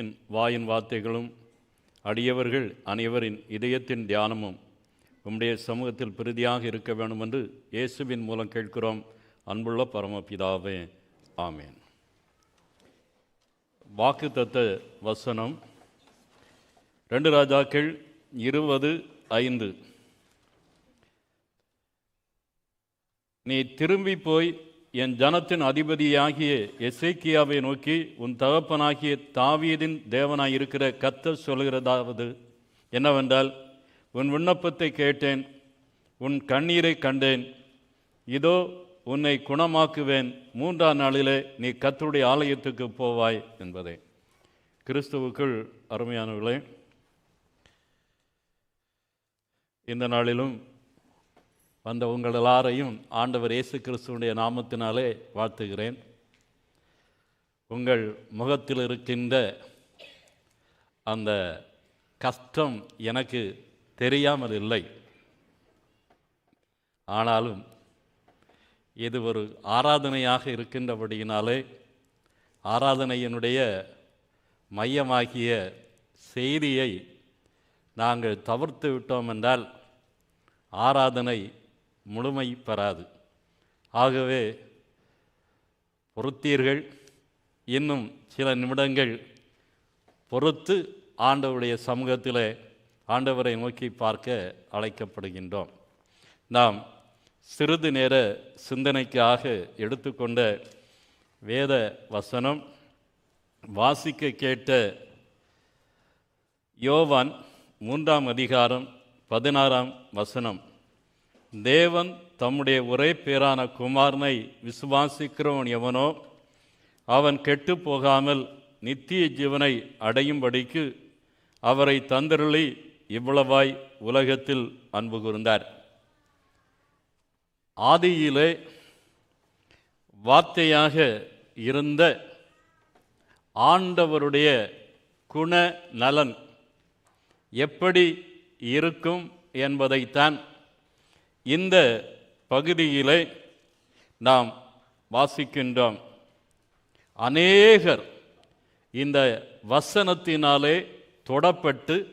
என் வாயின் வார்த்தைகளும் அடியவர்கள் அனைவரின் இதயத்தின் தியானமும் உம்முடைய சமூகத்தில் பிரதியாக இருக்க வேண்டும் என்று இயேசுவின் மூலம் கேட்கிறோம். அன்புள்ள பரமபிதாவே ஆமேன். வாக்குத்தத்த வசனம். ரெண்டு ராஜாக்கள் இருபது ஐந்து. நீ திரும்பி போய் என் ஜனத்தின் அதிபதியாகிய எசேக்கியாவை நோக்கி உன் தகப்பனாகிய தாவீதின் தேவனாய் இருக்கிற கத்தர் சொல்கிறதாவது என்னவென்றால் உன் விண்ணப்பத்தை கேட்டேன் உன் கண்ணீரை கண்டேன். இதோ உன்னை குணமாக்குவேன். மூன்றாம் நாளிலே நீ கத்தருடைய ஆலயத்துக்கு போவாய் என்பதே. கிறிஸ்துவுக்குள் அருமையானவர்களே இந்த நாளிலும் வந்த உங்கள் எல்லாரையும் ஆண்டவர் இயேசு கிறிஸ்துவனுடைய நாமத்தினாலே வாழ்த்துகிறேன். உங்கள் முகத்தில் இருக்கின்ற அந்த கஷ்டம் எனக்கு தெரியாமல் இல்லை. ஆனாலும் இது ஒரு ஆராதனையாக இருக்கின்றபடியினாலே ஆராதனையினுடைய மையமாகிய செய்தியை நாங்கள் தவிர்த்து விட்டோம் என்றால் ஆராதனை முழுமை பெறாது. ஆகவே பொறுத்தீர்கள் இன்னும் சில நிமிடங்கள் பொறுத்து ஆண்டவருடைய சமூகத்தில் ஆண்டவரை நோக்கி பார்க்க அழைக்கப்படுகின்றோம். நாம் சிறிது நேர சிந்தனைக்காக எடுத்துக்கொண்ட வேத வசனம் வாசிக்க கேட்ட யோவான் மூன்றாம் அதிகாரம் பதினாறாம் வசனம். தேவன் தம்முடைய ஒரே பேரான குமாரனை விசுவாசிக்கிறவன் எவனோ அவன் கெட்டு போகாமல் நித்திய ஜீவனை அடையும்படிக்கு அவரை தந்திரளி இவ்வளவாய் உலகத்தில் அன்பு கூர்ந்தார். ஆதியிலே வார்த்தையாக இருந்த ஆண்டவருடைய குண நலன் எப்படி இருக்கும் என்பதைத்தான் இந்த பகுதியிலே நாம் வாசிக்கின்றோம். அநேகர் இந்த வசனத்தினாலே தொடப்பட்டு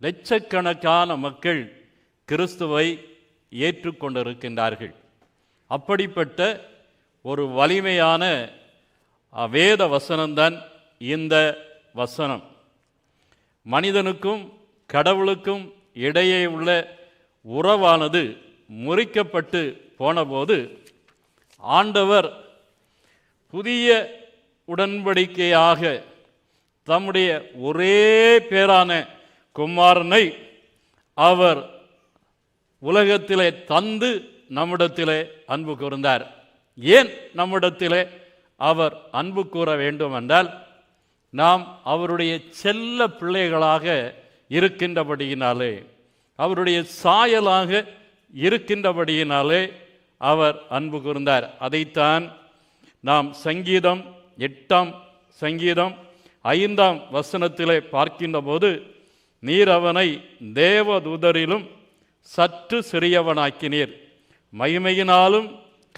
லட்சக்கணக்கான மக்கள் கிறிஸ்துவை ஏற்றுக்கொண்டிருக்கின்றார்கள். அப்படிப்பட்ட ஒரு வலிமையான வேத வசனம்தான் இந்த வசனம். மனிதனுக்கும் கடவுளுக்கும் இடையே உள்ள உறவானது முறிக்கப்பட்டு போனபோது ஆண்டவர் புதிய உடன்படிக்கையாக தம்முடைய ஒரே பேரான குமாரனை அவர் உலகத்திலே தந்து நம்மிடத்திலே அன்பு கூர்ந்தார். ஏன் நம்மிடத்திலே அவர் அன்பு கூற வேண்டும் என்றால் நாம் அவருடைய செல்ல பிள்ளைகளாக இருக்கின்றபடியினாலே. அவருடைய சாயலாக இருக்கின்றபடியினாலே அவர் அன்பு கூர்ந்தார். அதைத்தான் நாம் சங்கீதம் எட்டாம் சங்கீதம் ஐந்தாம் வசனத்திலே பார்க்கின்ற போது நீர் அவனை தேவதூதரிலும் சற்று சிறியவனாக்கினீர். மகிமையினாலும்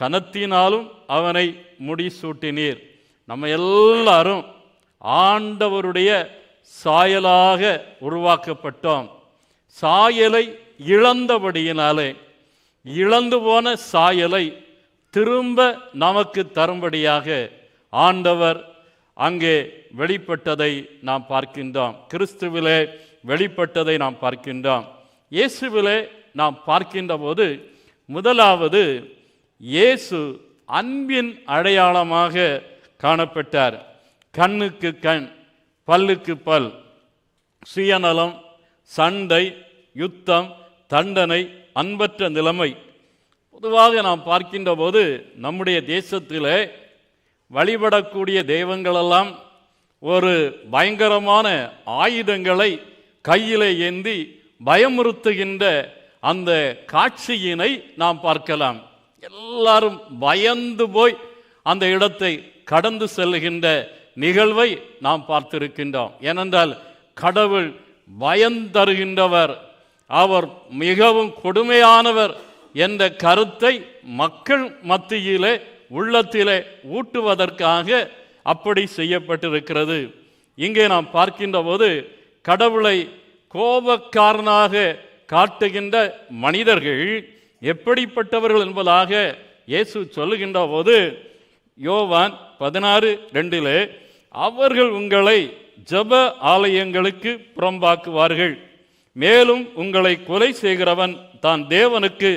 கனத்தினாலும் அவனை முடிசூட்டினீர். நம்ம எல்லாரும் ஆண்டவருடைய சாயலாக உருவாக்கப்பட்டோம். சாயலை இழந்தபடியினாலே இழந்து போன சாயலை திரும்ப நமக்கு தரும்படியாக ஆண்டவர் அங்கே வெளிப்பட்டதை நாம் பார்க்கின்றோம். கிறிஸ்துவிலே வெளிப்பட்டதை நாம் பார்க்கின்றோம். இயேசுவிலே நாம் பார்க்கின்ற போது முதலாவது இயேசு அன்பின் அடையாளமாக காணப்பட்டார். கண்ணுக்கு கண் பல்லுக்கு பல் சுயநலம் சண்டை யுத்தம் தண்டனை அன்பற்ற நிலைமை. பொதுவாக நாம் பார்க்கின்ற போது நம்முடைய தேசத்திலே வழிபடக்கூடிய தெய்வங்களெல்லாம் ஒரு பயங்கரமான ஆயுதங்களை கையிலே ஏந்தி பயமுறுத்துகின்ற அந்த காட்சியினை நாம் பார்க்கலாம். எல்லாரும் பயந்து போய் அந்த இடத்தை கடந்து செல்கின்ற நிகழ்வை நாம் பார்த்திருக்கின்றோம். ஏனென்றால் கடவுள் பயந்தருகின்றவர். அவர் மிகவும் கொடுமையானவர் என்ற கருத்தை மக்கள் மத்தியிலே உள்ளத்திலே ஊட்டுவதற்காக அப்படி செய்யப்பட்டிருக்கிறது. இங்கே நாம் பார்க்கின்ற போது கடவுளை கோபக்காரனாக காட்டுகின்ற மனிதர்கள் எப்படிப்பட்டவர்கள் என்பதாக இயேசு சொல்லுகின்ற போது யோவான் பதினாறு ரெண்டிலே அவர்கள் உங்களை ஜப ஆலயங்களுக்கு புறம்பாக்குவார்கள். மேலும் உங்களை கொலை செய்கிறவன் தான் தேவனுக்கு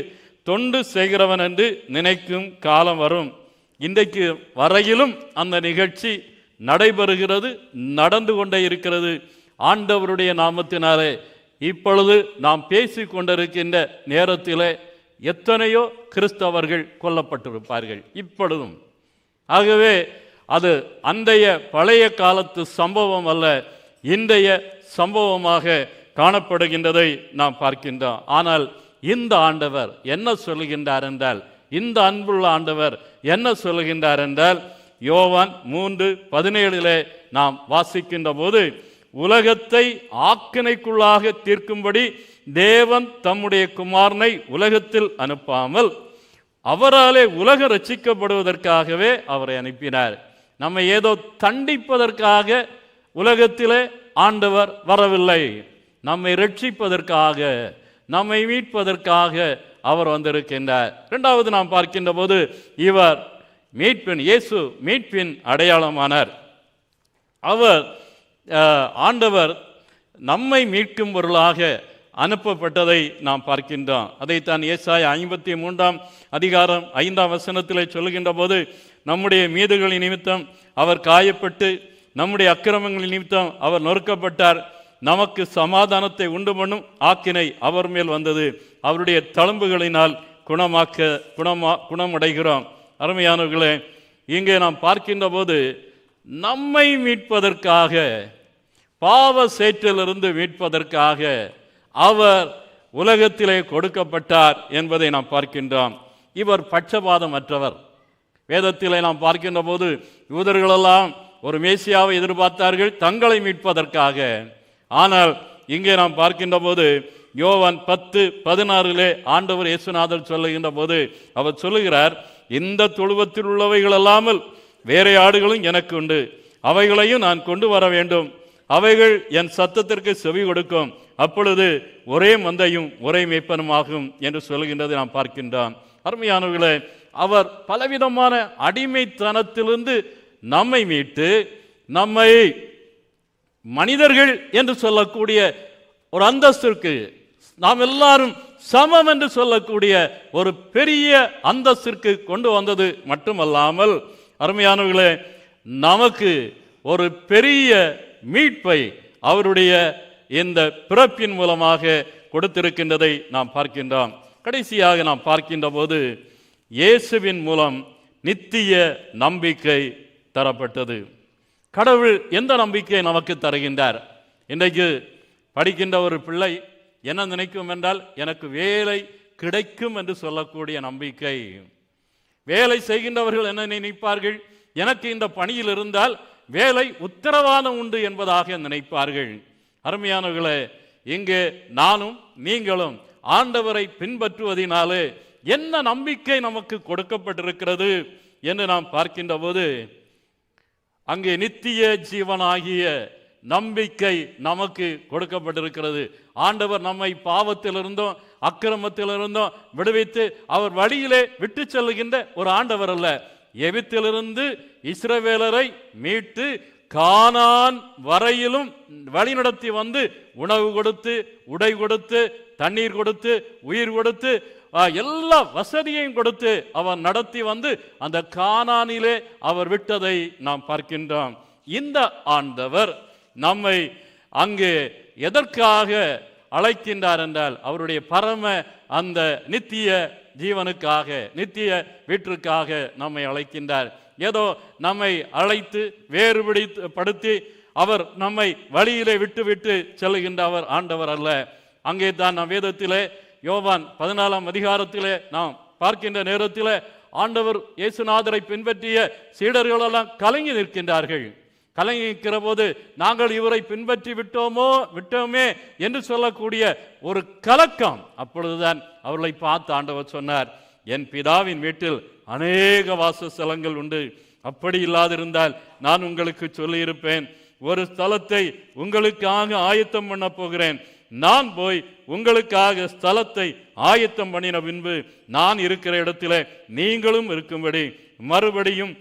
தொண்டு செய்கிறவன் என்று நினைக்கும் காலம் வரும். இன்றைக்கு வரையிலும் அந்த நிகழ்ச்சி நடைபெறுகிறது நடந்து கொண்டே இருக்கிறது. ஆண்டவருடைய நாமத்தினாலே இப்பொழுது நாம் பேசி கொண்டிருக்கின்ற நேரத்திலே எத்தனையோ கிறிஸ்தவர்கள் கொல்லப்பட்டிருப்பார்கள். இப்பொழுதும். ஆகவே அது அந்தைய பழைய காலத்து சம்பவம் அல்ல இன்றைய சம்பவமாக காணப்படுகின்றதை நாம் பார்க்கின்றோம். ஆனால் இந்த ஆண்டவர் என்ன சொல்லுகின்றார் என்றால் இந்த அன்புள்ள ஆண்டவர் என்ன சொல்லுகின்றார் என்றால் யோவான் மூன்று பதினேழிலே நாம் வாசிக்கின்ற போது உலகத்தை ஆக்கினைக்குள்ளாக தீர்க்கும்படி தேவன் தம்முடைய குமாரனை உலகத்தில் அனுப்பாமல் அவராலே உலக ரட்சிக்கப்படுவதற்காகவே அவரை அனுப்பினார். நம்மை ஏதோ தண்டிப்பதற்காக உலகத்திலே ஆண்டவர் வரவில்லை. நம்மை ரட்சிப்பதற்காக நம்மை மீட்பதற்காக அவர் வந்திருக்கின்றார். இரண்டாவது நாம் பார்க்கின்ற போது இவர் மீட்பின் இயேசு மீட்பின் அடையாளமானார். அவர் ஆண்டவர் நம்மை மீட்கும் பொருளாக அனுப்பப்பட்டதை நாம் பார்க்கின்றோம். அதைத்தான் ஏசாய ஐம்பத்தி மூன்றாம் அதிகாரம் ஐந்தாம் வசனத்தில் சொல்லுகின்ற போது நம்முடைய மீதுகளின் நிமித்தம் அவர் காயப்பட்டு நம்முடைய அக்கிரமங்களின் நிமித்தம் அவர் நொறுக்கப்பட்டார். நமக்கு சமாதானத்தை உண்டு பண்ணும் ஆக்கினை அவர் மேல் வந்தது. அவருடைய தழும்புகளினால் குணமாக்க குணமா குணமடைகிறோம். அருமையானவர்களே இங்கே நாம் பார்க்கின்ற போது நம்மை மீட்பதற்காக பாவ சேற்றிலிருந்து மீட்பதற்காக அவர் உலகத்திலே கொடுக்கப்பட்டார் என்பதை நாம் பார்க்கின்றோம். இவர் பட்சபாதமற்றவர். வேதத்திலே நாம் பார்க்கின்ற போது யூதர்களெல்லாம் ஒரு மேசியாவை எதிர்பார்த்தார்கள் தங்களை மீட்பதற்காக. ஆனால் இங்கே நாம் பார்க்கின்ற போது யோவான் பத்து பதினாறிலே ஆண்டவர் இயேசுநாதர் சொல்லுகின்ற போது அவர் சொல்லுகிறார் இந்த தொழுவத்தில் உள்ளவைகள் அல்லாமல் வேற ஆடுகளும் எனக்கு உண்டு. அவைகளையும் நான் கொண்டு வர வேண்டும். அவைகள் என் சத்தத்திற்கு செவி கொடுக்கும். அப்பொழுது ஒரே மந்தையும் ஒரே மேய்ப்பனுமாகும் என்று சொல்கின்றதை நாம் பார்க்கின்றான் அருமையானவர்களே அவர் பலவிதமான அடிமைத்தனத்திலிருந்து நம்மை மீட்டு நம்மை மனிதர்கள் என்று சொல்லக்கூடிய ஒரு அந்தஸ்திற்கு நாம் எல்லாரும் சமம் என்று சொல்லக்கூடிய ஒரு பெரிய அந்தஸ்திற்கு கொண்டு வந்தது மட்டுமல்லாமல் அருமையானவர்களே நமக்கு ஒரு பெரிய மீட்பை அவருடைய இந்த பிறப்பின் மூலமாக கொடுத்திருக்கின்றதை நாம் பார்க்கின்றோம். கடைசியாக நாம் பார்க்கின்ற போது இயேசுவின் மூலம் நித்திய நம்பிக்கை தரப்பட்டது. கடவுள் எந்த நம்பிக்கையை நமக்கு தருகின்றார்? இன்றைக்கு படிக்கின்ற ஒரு பிள்ளை என்ன நினைக்கும் என்றால் எனக்கு வேலை கிடைக்கும் என்று சொல்லக்கூடிய நம்பிக்கை. வேலை செய்கின்றவர்கள் என்ன நினைப்பார்கள்? எனக்கு இந்த பணியில் இருந்தால் வேலை உத்தரவாதம் உண்டு என்பதாக நினைப்பார்கள். அருமையானவர்களே இங்கே நானும் நீங்களும் ஆண்டவரை பின்பற்றுவதினாலே என்ன நம்பிக்கை நமக்கு கொடுக்கப்பட்டிருக்கிறது என்று நாம் பார்க்கின்ற போது அங்கே நித்திய ஜீவனாகிய நம்பிக்கை நமக்கு கொடுக்கப்பட்டிருக்கிறது. ஆண்டவர் நம்மை பாவத்திலிருந்தும் அக்கிரமத்திலிருந்தும் விடுவித்து அவர் வழியிலே விட்டு செல்லுகின்ற ஒரு ஆண்டவர் அல்ல. எவித்திலிருந்து இஸ்ரவேலரை மீட்டு கானான் வரையிலும் வழிநடத்தி வந்து உணவு கொடுத்து உடை கொடுத்து தண்ணீர் கொடுத்து உயிர் கொடுத்து எல்லா வசதியையும் கொடுத்து அவர் நடத்தி வந்து அந்த கானானிலே அவர் விட்டதை நாம் பார்க்கின்றோம். இந்த ஆண்டவர் நம்மை அங்கு எதற்காக அழைக்கின்றார் என்றால் அவருடைய பரம அந்த நித்திய ஜீவனுக்காக நித்திய வீட்டிற்காக நம்மை அழைக்கின்றார். ஏதோ நம்மை அழைத்து வேறுபடி படுத்தி அவர் நம்மை வழியிலே விட்டு விட்டு அவர் ஆண்டவர் அல்ல. அங்கே தான் நம் வேதத்திலே யோவான் பதினாலாம் அதிகாரத்திலே நாம் பார்க்கின்ற நேரத்திலே ஆண்டவர் இயேசுநாதரை பின்பற்றிய சீடர்களெல்லாம் கலங்கி நிற்கின்றார்கள். கலங்கி நிற்கிற போது நாங்கள் இவரை பின்பற்றி விட்டோமோ விட்டோமே என்று சொல்லக்கூடிய ஒரு கலக்கம் அப்பொழுதுதான் அவர்களை பார்த்து ஆண்டவர் சொன்னார். என் பிதாவின் வீட்டில் அநேக வாசஸ்தலங்கள் உண்டு. அப்படி இல்லாதிருந்தால் நான் உங்களுக்கு சொல்லியிருப்பேன். ஒரு ஸ்தலத்தை உங்களுக்காக ஆயத்தம் பண்ண போகிறேன். நான் போய் உங்களுக்காக ஸ்தலத்தை ஆயத்தம் பண்ணின பின்பு நான் இருக்கிற இடத்துல நீங்களும் இருக்கும்படி மறுபடியும்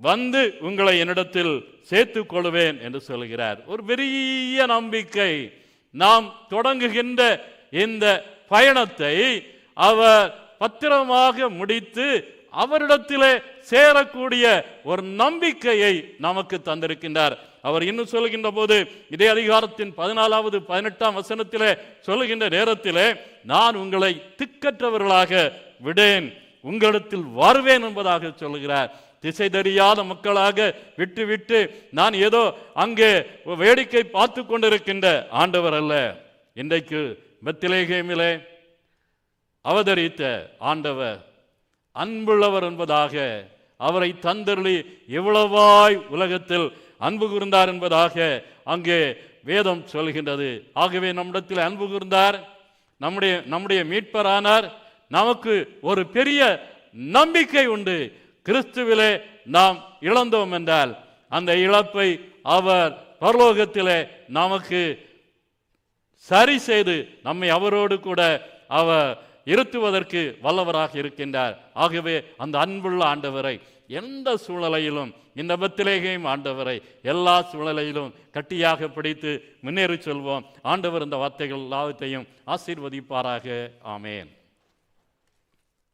வந்து உங்களை என்னிடத்தில் சேர்த்து கொள்வேன் என்று சொல்கிறார். ஒரு பெரிய நம்பிக்கை. நாம் தொடங்குகின்ற இந்த பயணத்தை அவர் பத்திரமாக முடித்து அவரிடத்திலே சேரக்கூடிய ஒரு நம்பிக்கையை நமக்கு தந்திருக்கின்றார். அவர் இன்னும் சொல்லுகின்ற போது இதே அதிகாரத்தின் பதினாலாவது பதினெட்டாம் வசனத்திலே சொல்லுகின்ற நேரத்திலே நான் உங்களை திக்கற்றவர்களாக விடேன் உங்களிடத்தில் வருவேன் என்பதாக சொல்லுகிறார். திசை தெரியாத மக்களாக விட்டு விட்டு நான் ஏதோ அங்கே வேடிக்கை பார்த்து கொண்டிருக்கின்ற ஆண்டவர் அல்ல. இன்றைக்கு மெத்திலேகேமிலே அவதரித்த ஆண்டவர் அன்புள்ளவர் என்பதாக அவரை தந்தருளி எவ்வளவாய் உலகத்தில் அன்பு கூர்ந்தார் என்பதாக அங்கே வேதம் சொல்கின்றது. ஆகவே நம்மிடத்தில் அன்பு கூர்ந்தார் நம்முடைய நம்முடைய மீட்பரானார் நமக்கு ஒரு பெரிய நம்பிக்கை உண்டு. கிறிஸ்துவிலே நாம் இழந்தோம் என்றால் அந்த இழப்பை அவர் பரலோகத்திலே நமக்கு சரி செய்து நம்மை அவரோடு கூட அவர் இருத்துவதற்கு வல்லவராக இருக்கின்றார். ஆகவே அந்த அன்புள்ள ஆண்டவரை எந்த சூழலையிலும் இந்த பத்திலேகையும் ஆண்டவரை எல்லா சூழலையிலும் கட்டியாக பிடித்து முன்னேறி செல்வோம். ஆண்டவர் இந்த வார்த்தைகள் எல்லாவற்றையும் ஆசீர்வதிப்பாராக. ஆமேன்.